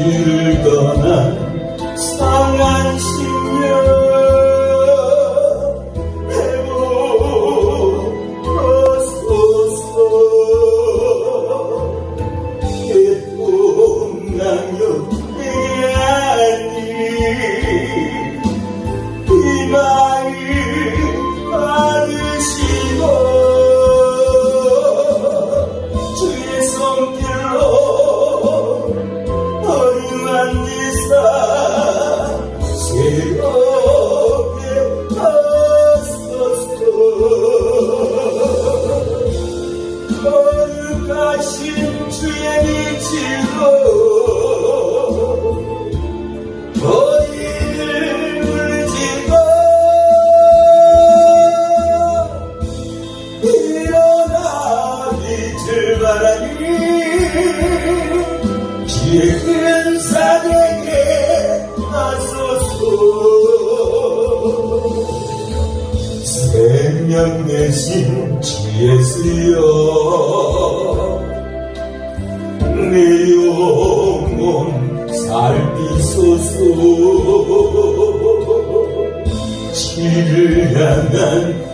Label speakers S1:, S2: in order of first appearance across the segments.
S1: 길을 떠난 어 사대에 하소서 생명 대신 주 예수여 내 영혼 살피소서. 지를 향한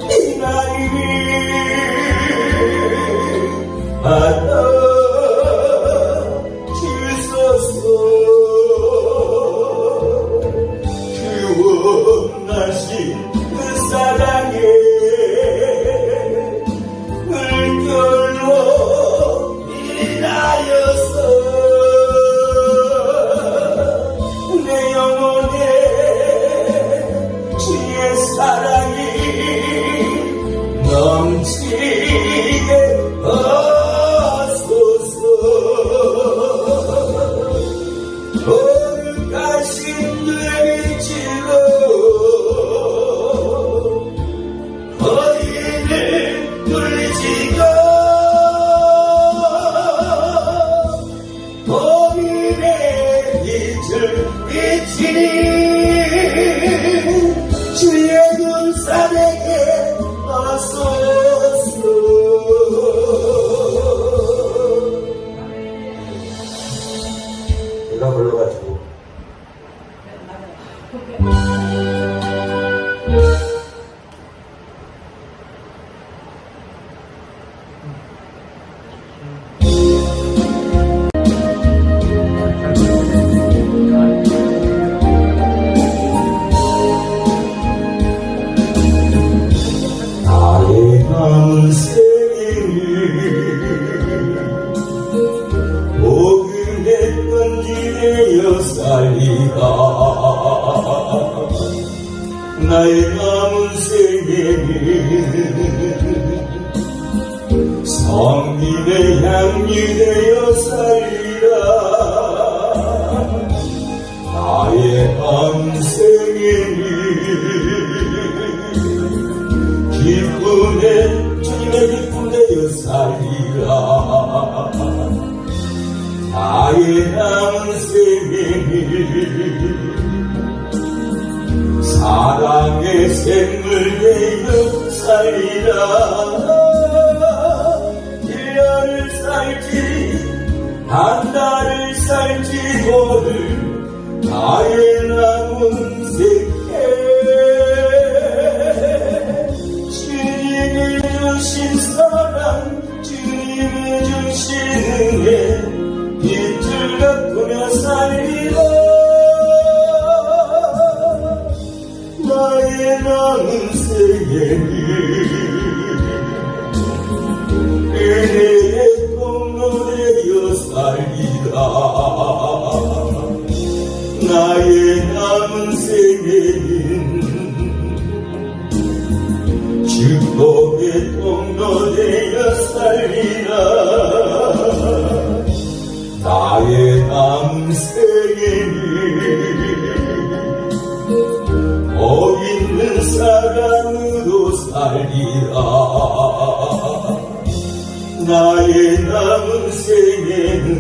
S1: Okay. 살리라. 나의 생애는 기쁨에 주님의 기쁨 되어 살리라. 나의 생애는 사랑의 샘물 되어 살리라. 1년을 살지 한 달을 살지 모를 나의 남은 생애 주님이 주신 사랑 주님이 주신 은혜 빛을 갚으며 살리라 나의 남은 생애는 살리라. 나의 남은 생애는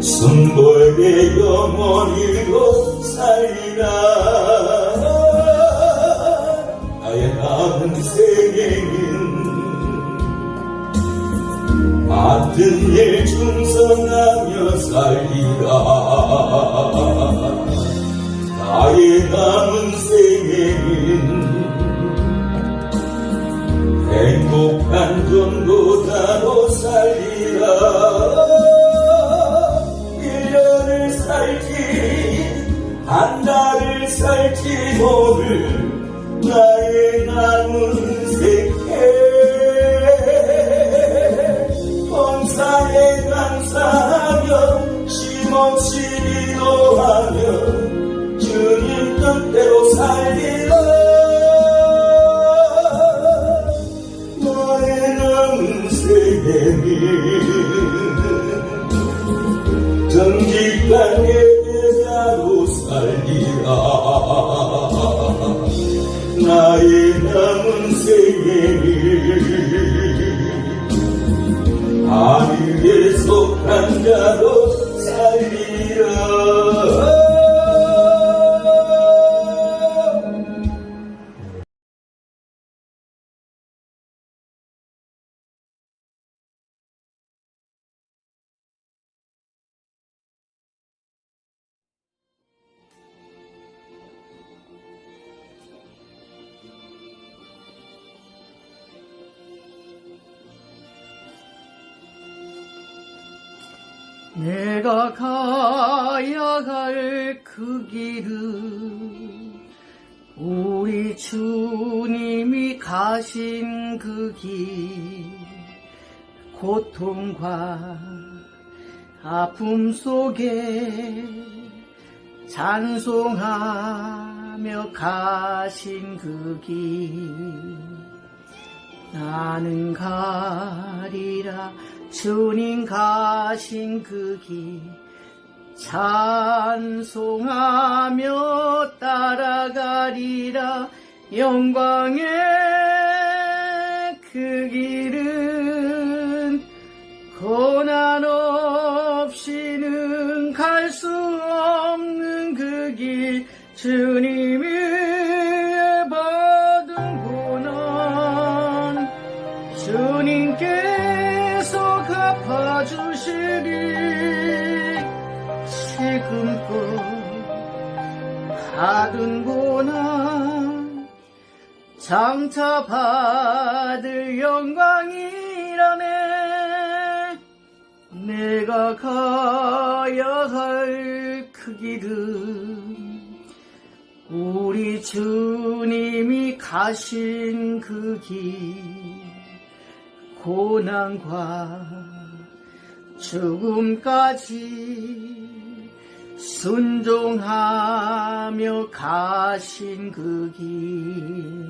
S1: 순복의 영원히로 살리라. 나의 남은 생애는 맡은 일 충성하며 살리라. 나의 남은
S2: 내가 가야 할 그 길은 우리 주님이 가신 그 길, 고통과 아픔 속에 찬송하며 가신 그 길, 나는 가리라 주님 가신 그 길 찬송하며 따라가리라. 영광의 그 길은 고난 없이는 갈 수 없는 그 길. 주님이 받은 고난 장차 받을 영광이라네. 내가 가야 할 그 길은 우리 주님이 가신 그 길. 고난과 죽음까지 순종하며 가신 그 길.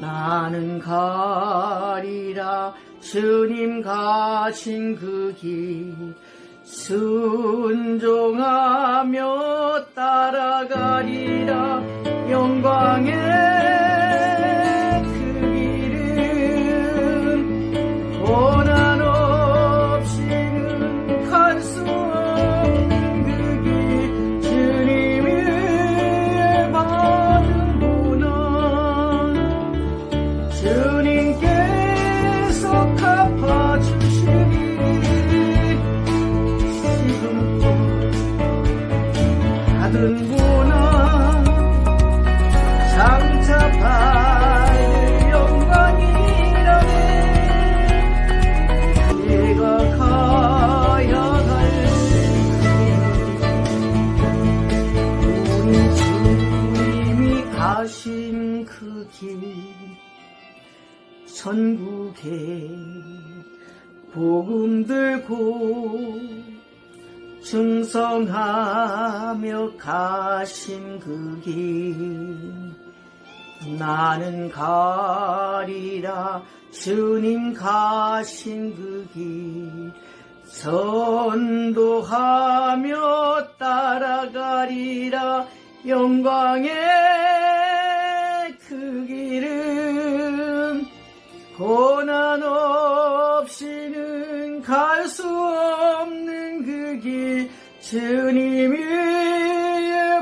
S2: 나는 가리라 주님 가신 그 길. 순종하며 따라가리라 영광의 그길 천국에 복음 들고 충성하며 가신 그 길. 나는 가리라 주님 가신 그 길. 선도하며 따라가리라 영광의 갈 수 없는 그 길 주님의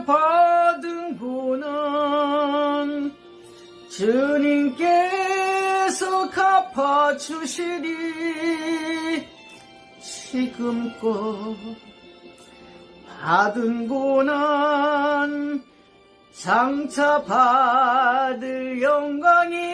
S2: 받은 고난 주님께서 갚아주시리. 지금껏 받은 고난 장차 받을 영광이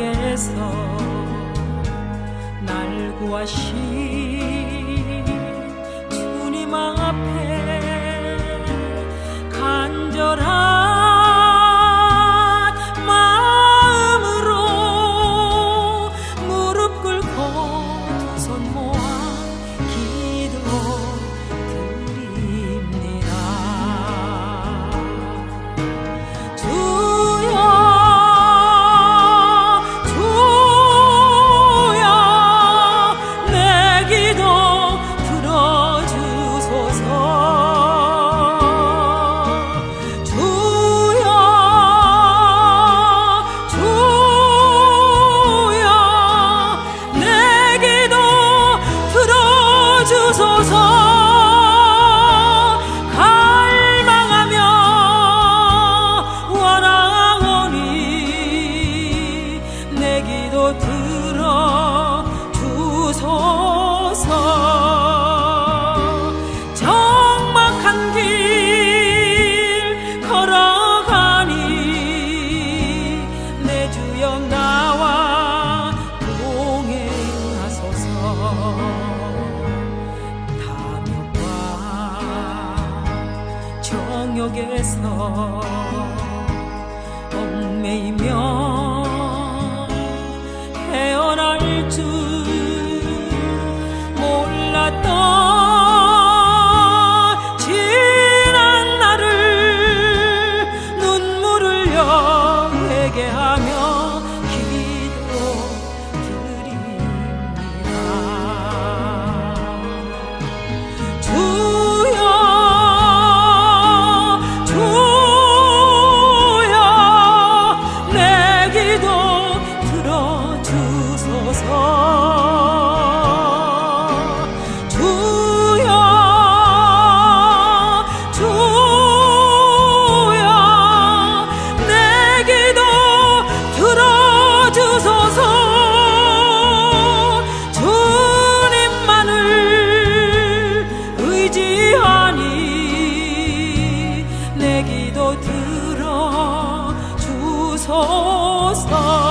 S3: 땅에서 날 구하신 영역에서 얽매이며 toast.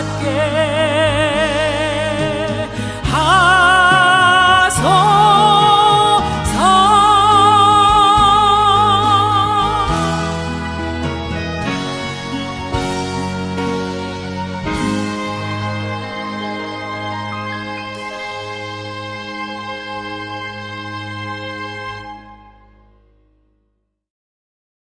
S3: again.